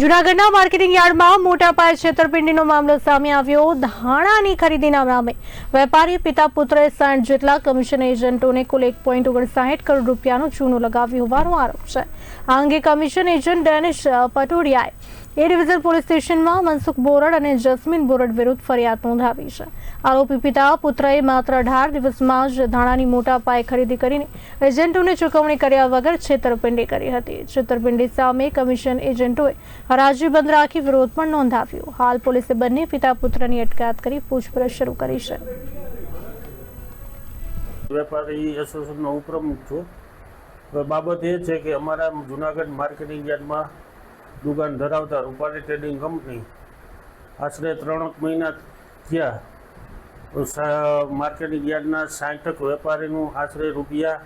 જૂનાગઢના માર્કેટિંગ યાર્ડમાં મોટા પાયે છેતરપિંડીનો મામલો સામે આવ્યો. ધાણાની ખરીદીના નામે વેપારી પિતા પુત્રએ સાઠ જેટલા કમિશન એજન્ટોને કુલ એક પોઈન્ટ ઓગણસાઠ કરોડ રૂપિયાનું ચૂનું લગાવ્યું હોવાનો આરોપ છે. આ અંગે કમિશન એજન્ટ ડેનિશ પટોડિયાએ એ ડિવિઝન પોલીસ સ્ટેશનમાં મનસુખ બોરડ અને જસ્મીન બોરડ વિરુદ્ધ ફરિયાદ નોંધાવી છે. આરોપી પિતા પુત્રએ માત્ર અઢાર દિવસમાં જ ધાણાની મોટા પાયે ખરીદી કરીને એજન્ટોને ચૂકવણી કર્યા વગર છેતરપિંડી કરી હતી. છેતરપિંડી સામે કમિશન એજન્ટોએ હરાજી બંધ રાખી વિરોધ પણ નોંધાવ્યો. હાલ પોલીસે બંને પિતા પુત્રની અટકાયત કરી પૂછપરછ શરૂ કરી છે. વેપારી એસોસિએશનનો ઉપપ્રમુખ છું. બાબત એ છે કે અમારા જુનાગઢ માર્કેટિંગ યાર્ડમાં દુકાન ધરાવતા રૂપાલી ટ્રેડિંગ કંપની આશરે ત્રણેક મહિના થયા. માર્કેટિંગ યાર્ડના સાઠક વેપારીનું આશરે રૂપિયા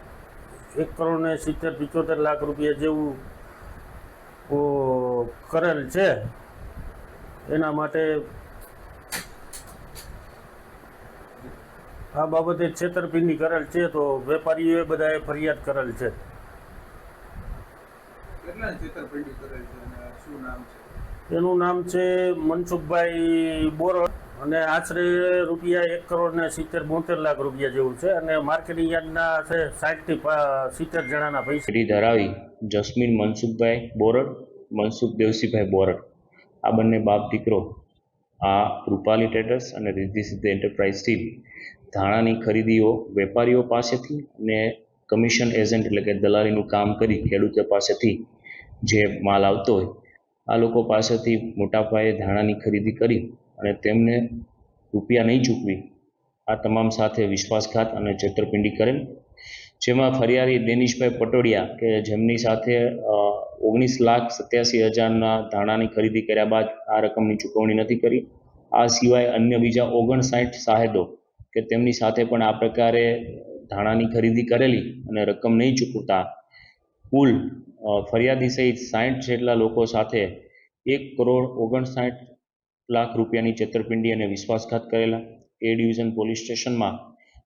એક કરોડ ને સિત્તેર, પિચોતેર લાખ રૂપિયા જેવું કરેલ છે. એના માટે આ બાબતે છેતરપિંડી કરેલ છે તો વેપારીઓએ બધાએ ફરિયાદ કરેલ છે. કેટલા છેતરપિંડી કરેલ છે અને શું નામ છે? એનું નામ છે મનસુખભાઈ બોરડ અને આશરે રૂપિયા એક કરોડ ને સિત્તેર બોતેર લાખ રૂપિયા જેવું છે અને માર્કેટિંગ યાર્ડના સાઠ સાઠથી સિત્તેર જણાના પૈસા. ધરાવી જસ્મીન મનસુખભાઈ બોરડ મનસુખ દેવસીભાઈ બોરડ. આ બંને બાપ દીકરો, આ રૂપાલી ટ્રેડર્સ અને રિદ્ધિ સિદ્ધ એન્ટરપ્રાઇઝથી ધાણાની ખરીદીઓ વેપારીઓ પાસેથી અને કમિશન એજન્ટ એટલે કે દલાલીનું કામ કરી ખેડૂતો પાસેથી જે માલ આવતો હોય, આ લોકો પાસેથી મોટા પાયે ધાણાની ખરીદી કરી અને તેમને રૂપિયા નહીં ચૂકવી. આ તમામ સાથે વિશ્વાસઘાત અને છેતરપિંડી કરેલ. જેમાં ફરિયાદી દેનિશભાઈ પટોડિયા કે જેમની સાથે ઓગણીસ લાખ સત્યાસી હજારના ધાણાની ખરીદી કર્યા બાદ આ રકમની ચૂકવણી નથી કરી. આ સિવાય અન્ય બીજા ઓગણસાઠ સાહેદો કે તેમની સાથે પણ આ પ્રકારે ધાણાની ખરીદી કરેલી અને રકમ નહીં ચૂકવતા કુલ ફરિયાદી સહિત સાઠ જેટલા લોકો સાથે એક કરોડ ઓગણસાઠ લાખ રૂપિયાની છેતરપિંડી અને વિશ્વાસઘાત કરેલા. એ ડિવિઝન પોલીસ સ્ટેશનમાં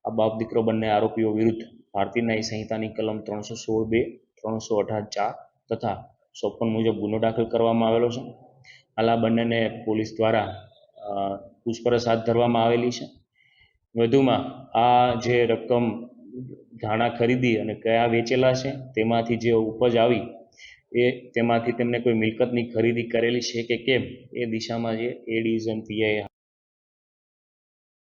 આ બાપ દીકરો બંને આરોપીઓ વિરુદ્ધ ભારતીય ન્યાય સંહિતાની કલમ ત્રણસો સોળ બે, ત્રણસો અઢાર ચાર તથા ચોપન મુજબ ગુનો દાખલ કરવામાં આવેલો છે. હાલ આ બંનેને પોલીસ દ્વારા પૂછપરછ હાથ ધરવામાં આવેલી છે. વધુમાં આ જે રકમ ધાણા ખરીદી અને કયા વેચેલા છે, તેમાંથી જે ઉપજ આવી, એ તેમાંથી તેમને કોઈ મિલકતની ખરીદી કરેલી છે કે કેમ, એ દિશામાં જે એ ડિવિઝન પીઆઈ